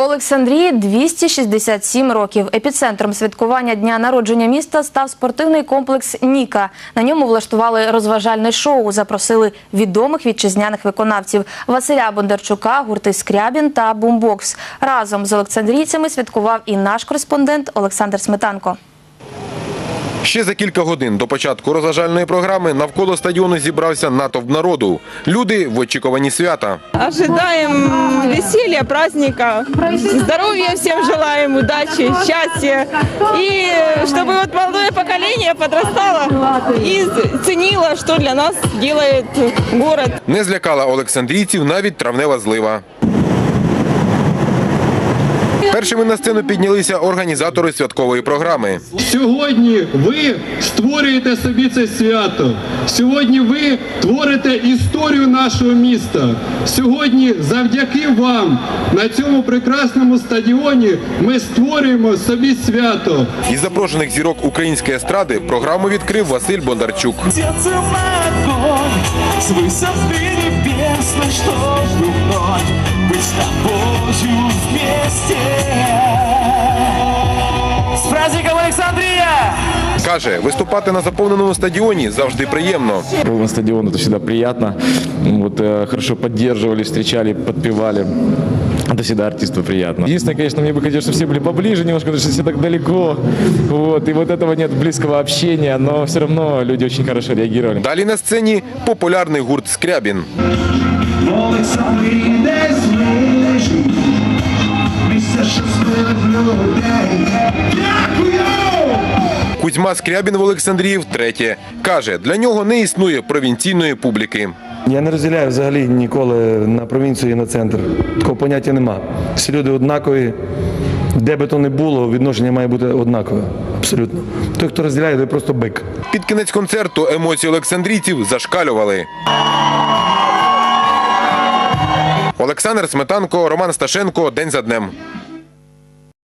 Олександрії 267 років. Епіцентром святкування дня народження міста став спортивний комплекс Ніка. На ньому влаштували розважальне шоу. Запросили відомих вітчизняних виконавців Василя Бондарчука, гурти Скрябін та Бумбокс. Разом з олександрійцями святкував і наш кореспондент Олександр Сметанко. Ще за кілька годин до початку розважальної програми навколо стадіону зібрався натовп народу. Люди в очікуванні свята. Ожидаем веселья, праздника, здоровья всем желаем, удачи, счастья. И чтобы вот молодое поколение подрастало и ценило, что для нас делает город. Не злякала олександрійців навіть травнева злива. Першими на сцену піднялися організатори святкової програми. Сьогодні ви створюєте собі це свято. Сьогодні ви творите історію нашого міста. Сьогодні, завдяки вам, на цьому прекрасному стадіоні ми створюємо собі свято. Із запрошених зірок української естради програму відкрив Василь Бондарчук. Сердце огонь С высоты небесной, Каже, виступати на заповненому стадіоні завжди приємно. Полный стадион, это всегда приятно. Вот, э, хорошо поддерживали, встречали, подпевали. Это всегда артисту приятно. Единственное, конечно, мне бы хотелось, чтобы все были поближе немножко, потому что все так далеко. Вот, и вот этого нет близкого общения, но все равно люди очень хорошо реагировали. Далі на сцені популярний гурт Скрябін. Кузьма Скрябін в Олександрії втретє. Каже, для нього не існує провінційної публіки. Я не розділяю взагалі ніколи на провінцію і на центр. Такого поняття нема. Всі люди однакові. Де би то не було, відношення має бути однакове. Абсолютно. Той, хто розділяє, той просто бик. Під кінець концерту емоції олександрійців зашкалювали. Олександр Сметанко, Роман Сташенко. День за днем.